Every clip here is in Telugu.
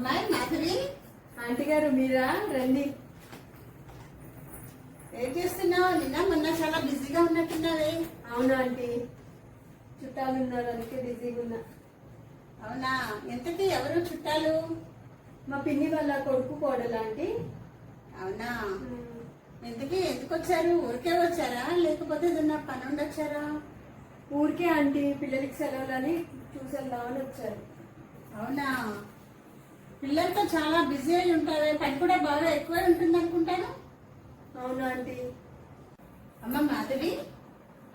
అమ్మాయి మాధవి? ఆంటీ గారు మీరా? రండి. ఏం చేస్తున్నావు? నిన్న మొన్న చాలా బిజీగా ఉన్నట్టున్నావే. అవునా ఆంటీ? చుట్టాలు ఉన్నారు అందుకే బిజీగా ఉన్నా. అవునా? ఎంతకి ఎవరు చుట్టాలు? మా పిన్ని వాళ్ళ కొడుకు కోడలు ఆంటీ. అవునా? ఎందుకు ఎందుకు వచ్చారు? ఊరికే వచ్చారా? లేకపోతే ఏదన్నా పని ఉండి వచ్చారా? ఊరికే ఆంటీ పిల్లలకి సెలవులని చూసి వెళ్దామని వచ్చారు. అవునా? పిల్లలతో చాలా బిజీ అయి ఉంటావే పని కూడా బాగా ఎక్కువే ఉంటుంది అనుకుంటాను. అవునా ఆంటీ. అమ్మ మాధవి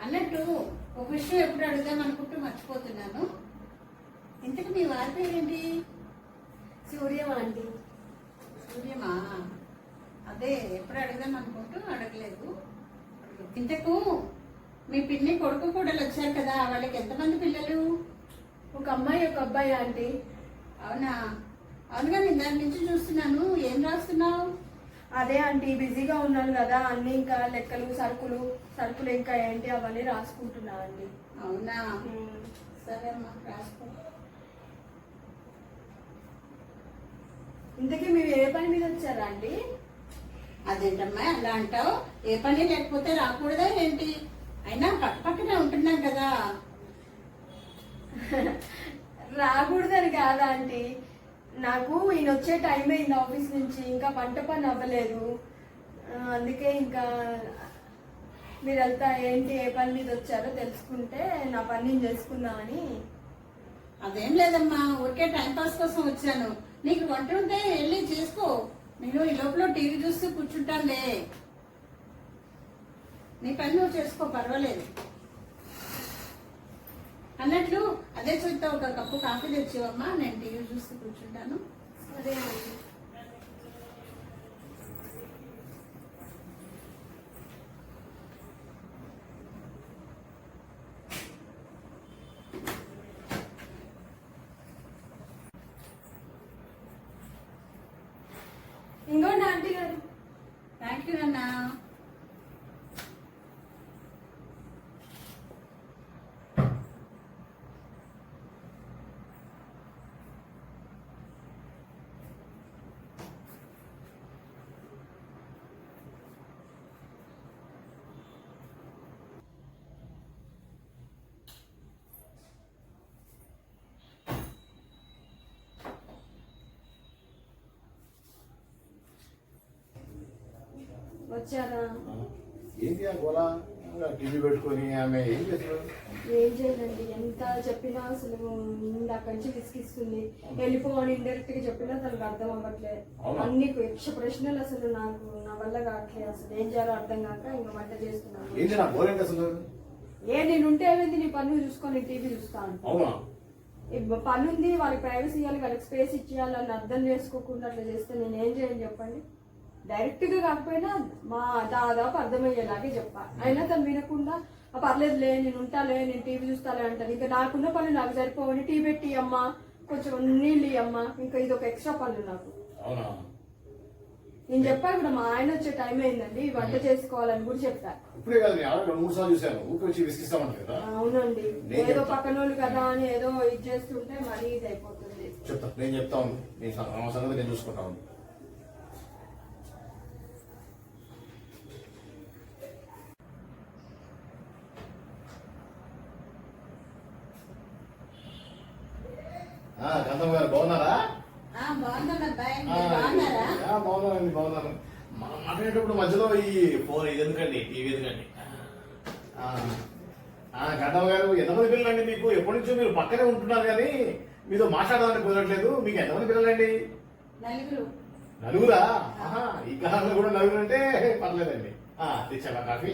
అన్నట్టు ఒక విషయం ఎప్పుడు అడుగుదాం అనుకుంటూ మర్చిపోతున్నాను. ఇంతకు మీ వారి పేరేంటి? సూర్యం ఆంటీ? సూర్యమా? అదే ఎప్పుడు అడుగుదాం అనుకుంటూ అడగలేదు. ఇంతకు మీ పిన్ని కొడుకు కూడా వచ్చారు కదా వాళ్ళకి ఎంతమంది పిల్లలు? ఒక అమ్మాయి ఒక అబ్బాయి ఆంటీ. అవునా? నేను దాని నుంచి చూస్తున్నాను. ఏం రాస్తున్నావు? అదే ఆంటీ బిజీగా ఉన్నాను కదా. అన్ని ఇంకా లెక్కలు సరుకులు సరుకులు ఇంకా ఏంటి అవన్నీ రాసుకుంటున్నా ఆంటీ. అవునా? సరే అమ్మా రాసుకో. ఇంతకీ మీరు ఏ పని మీద వచ్చారా ఆంటీ? అదేంటమ్మా అలా అంటావు? ఏ పని లేకపోతే రాకూడదా ఏంటి? అయినా పక్క పక్కనే ఉంటున్నాం కదా. రాకూడదని కాదా ఆంటీ. నాకు ఈయన వచ్చే టైం అయింది ఆఫీస్ నుంచి ఇంకా వంట పని అవ్వలేదు. అందుకే ఇంకా మీరు వెళ్తా ఏంటి ఏ పని మీద వచ్చారో తెలుసుకుంటే నా పని నేను చేసుకుందామని అదేం లేదమ్మా ఊరికే టైం పాస్ కోసం వచ్చాను. నీకు వంట ఉంటే వెళ్ళి చేసుకో. నేను ఈ లోపల టీవీ చూస్తూ కూర్చుంటానులే. నీ పని నువ్వు చేసుకో పర్వాలేదు. అన్నట్లు అదే చూస్తా ఒక కప్పు కాఫీ తెచ్చివమ్మా నేను టీవీ చూస్తూ కూర్చుంటాను. సరే ఆంటీ ఇంకోండి ఆంటీ గారు థ్యాంక్ యూ అన్నా వచ్చారా? ఏంటి ఆ గోళ టీవీ పెట్టుకొని ఆమె ఏం చేస్తున్నారు ఏం చేయాలండి ఎంత చెప్పినా అసలు అక్కడి నుంచి విసిగిస్తుంది. వెళ్ళిపోవని ఇండైరెక్ట్గా చెప్పినా తనకు అర్థం అవ్వట్లేదు అవునా? అన్ని యక్ష ప్రశ్నలు అసలు నాకు నా వల్ల కావట్లేదు అసలు ఏం చేయాలో అర్థం కాక ఇంకా వంట చేస్తున్నాను. ఏంటి నా గోళ ఏంటి అసలు? ఏ నేను ఉంటే ఏమైంది? నీ పన్ను చూసుకొని టీవీ చూస్తా ఉంటా అవునా? ఇప్పుడు పని ఉంది వాళ్ళకి ప్రైవసీ ఇవ్వాలి వాళ్ళకి స్పేస్ ఇచ్చేయాలి అని అర్థం చేసుకోకుండా అట్లా చేస్తే నేను ఏం చేయను చెప్పండి? డైరెక్ట్గా కాకపోయినా మా దాదాపు అర్థమయ్యేలాగే చెప్పా. అయినా తను వినకుండా "ఆ, పర్లేదులే నేను ఉంటాలే నేను టీవీ చూస్తాలే అంటాను ఇంకా నాకున్న పనులు నాకు సరిపోవని టీ పెట్టి అమ్మా కొంచెం నీళ్ళు అమ్మా ఇంకా ఇది ఒక ఎక్స్ట్రా పనులు నాకు. నేను చెప్పా ఇప్పుడు మా ఆయన వచ్చే టైం అయిందండి వంట చేసుకోవాలని కూడా చెప్పా. ఇప్పుడే కాదు నేను ఆల్రెడీ రెండు మూడు సార్లు చూశాను. ఊరికి వచ్చి విసిగిస్తామంట కదా. అవునండి. ఏదో. పక్కన వాళ్ళు కదా అని ఏదో ఇది చేస్తుంటే మరీ ఇది అయిపోతుంది. చెప్తా. నేను చెప్తా సంగతి నేను చూసుకుంటా గారు బాగున్నారా? ఆ, బాగున్నాను అబ్బాయి. ఆ, మీరు బాగున్నారా? ఆ, బాగున్నానండి బాగున్నాను. మనం మాట్లాడేటప్పుడు మధ్యలో ఈ ఫోన్ ఇది ఎందుకండి? టీవీ ఎందుకండి? కాంతమ్మ గారు ఎంతమంది పిల్లలండి మీకు? ఎప్పటి నుంచో మీరు పక్కనే ఉంటున్నారు కానీ మీతో మాట్లాడాలని కుదరట్లేదు. మీకు ఎంతమంది పిల్లలండి? నలుగురు. ఈ కాలంలో కూడా నలుగురు అంటే పర్లేదండి. తెచ్చావా కాఫీ?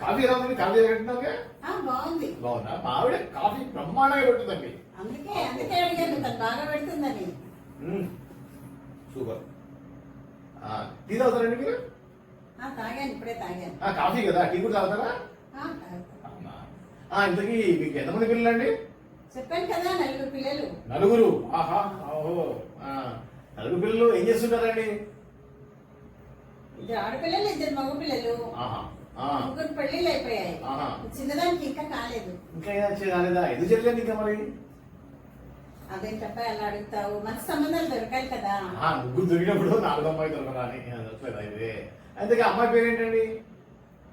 కాఫీ ఎలా ఉంది? కాఫీ కట్టినావుగా ఆ, బాగుంది. మా ఆవిడ కాఫీ బ్రహ్మాండంగా పెడుతుందండి అందుకే అందుకే అడిగాను తను బాగా పెడుతుందని. సూపర్. ఆ, టీ తాగుతారండి మీరు? తాగాను ఇప్పుడే తాగాను. కాఫీ కదా? టీ కూడా తాగుతారా? ఇంతకీ మీకు ఎంతమంది పిల్లలండి? చెప్పాను కదా నలుగురు పిల్లలు. నలుగురు? ఆహా ఓహో. నలుగురు పిల్లలు ఏం చేస్తుంటారండి ఇద్దరు ఆడపిల్లలు ఇద్దరు మగ పిల్లలు ఆహా. ముగ్గురు పెళ్ళిళ్ళు అయిపోయాయి. చిన్నదానికి ఇంకా కాలేదు. ఇంకా ఏదో రాలేదా ఎందుకు చెప్పలేదు ఇంకా మరి? అదేంటప్ప ఎలా అడుగుతావు. మంచి సంబంధాలు దొరకాలి కదా. ఆ, ముగ్గురు దొరికినప్పుడు నాలుగు అమ్మాయి దొరకరా అని అనట్లేదా ఇది. అందుకే అమ్మాయి పేరు ఏంటండి?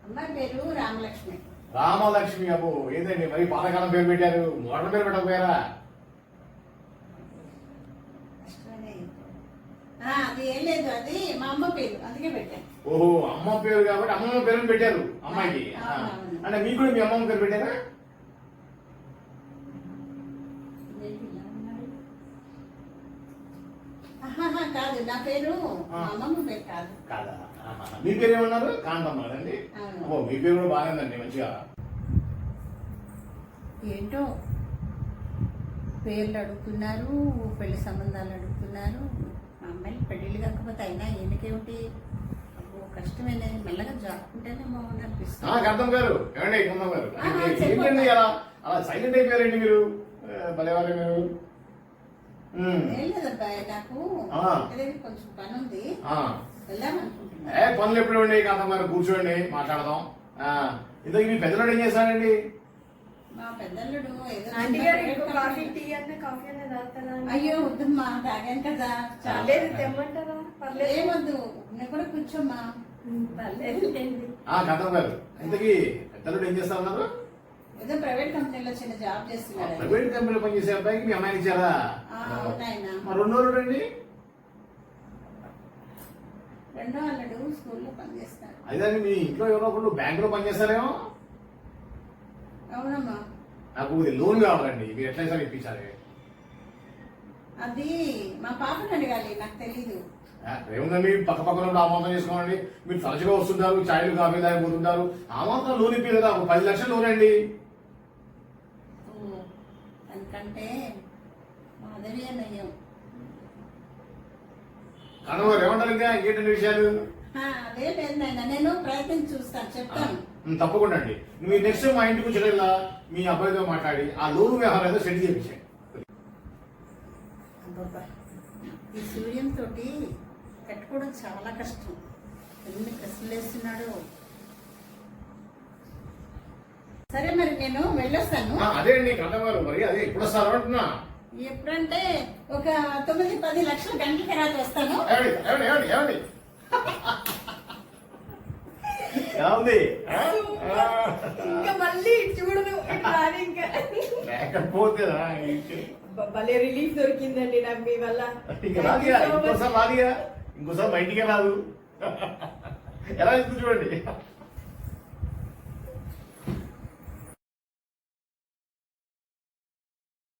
అమ్మాయి పేరు రామలక్ష్మి. రామలక్ష్మి అబ్బో ఏదండి మరి? పాతకాలం పేరు పెట్టారు. మోడల్ పేరు పెట్టకపోయారా కష్టమనే. ఆ, అది ఏం లేదు అది మా అమ్మ పేరు అందుకే పెట్టాను ఓహో అమ్మ పేరు కాబట్టి అమ్మమ్మ పేరు పెట్టారు అమ్మాయికి. అంటే మీకు కూడా మీ అమ్మమ్మ పేరు పెట్టారా? కాదు నా పేరు అమ్మమ్మ పేరు కాదు. కాదా. మీ పేరు ఏమన్నారు? కాంతమ్మ కదండి. అవును. అబ్బో మీ పేరు కూడా బాగానే ఉందండి మంచిగా. ఏంటో? పేర్లు అడుగుతున్నారు పెళ్ళి సంబంధాలు అడుగుతున్నారు. మా అమ్మాయిలు పెళ్ళిళ్ళు కాకపోతే అయినా అబ్బో కష్టమేనే మెల్లగా జాకుంటేనే బాగుంది అనిపిస్తుంది. కాంతమ్మ గారు. ఏమండి గారు. ఏంటండి అలా? అలా సైలెంట్ అయిపోయారండి మీరు? భలేవారే నాకు కొంచెం పని ఉంది ఏ పనులు ఎప్పుడు గారు కూర్చోండి మాట్లాడదాం. ఇంతకీ మీ పెద్దలు ఏం చేస్తారండి అయ్యో వద్దమ్మా తాగాను కదా. తెమ్మంటారా? పర్లేదు. ఏమొద్దు నువ్వు కూడా కూర్చోమ్మా. ఇంతకీ ఏం చేస్తా ఉన్నారు? ఏదో ప్రైవేట్ కంపెనీలో చిన్న జాబ్ చేస్తున్నాడు. ప్రైవేట్ కంపెనీలో పనిచేసే అబ్బాయికి మీ అమ్మాయిని ఇచ్చారా? ఆ, అవునాయన. మరి రెండో రోజు అండి రెండో అల్లుడు స్కూల్లో పనిచేస్తాడు అయితే మీ ఇంట్లో ఎవరో ఒకళ్ళు బ్యాంకులో పనిచేస్తారేమో అవునమ్మా. నాకు ఇది లోన్ కావాలండి. మీరు ఎట్లా సార్ ఇప్పించాలి? అది మా పాపని అడగాలి నాకు తెలీదు. ఏముందండి? పక్క పక్కన ఆమోదం చేసుకోండి. మీరు తరచుగా వస్తుంటారు చాయలు కాఫీ తాగిపోతుంటారు ఆమోదం లోన్ ఇప్పి కదా పది లక్షలు లోన్ అండి. ఎందుకంటే మాధవి అన్నయ్యం కనుమ ఏమంటారు ఇంకా? ఇంకేంటండి విషయాలు? అదే లేదు నేను ప్రయత్నించి చూస్తాను. చెప్తాను. తప్పకుండా అండి. మీరు నెక్స్ట్ మా ఇంటికి వచ్చేలా మీ అబ్బాయితో మాట్లాడి ఆ లోన్ వ్యవహారం ఏదో సెటిల్ చేయించండి ఈ సూర్యం తోటి కట్టుకోవడం చాలా కష్టం. ఎన్ని ప్రశ్నలు వేస్తున్నాడు. సరే మరి నేను వెళ్ళొస్తాను. అదే అండి గారు మరి అదే ఇప్పుడు వస్తారు అంటున్నా. ఎప్పుడంటే ఒక తొమ్మిది పది లక్షల గంటల తర్వాత వస్తాను. ఏమండి ఏమండి ఏమండి? ఏమంది. ఇంకా మళ్ళీ చూడను రాను ఇంకా. లేకపోతే భలే రిలీఫ్ దొరికిందండి నాకు మీ వల్ల. ఇంకోసారి రాదిగా ఇంకోసారి బయటికే రాదు. ఎలా చూడండి.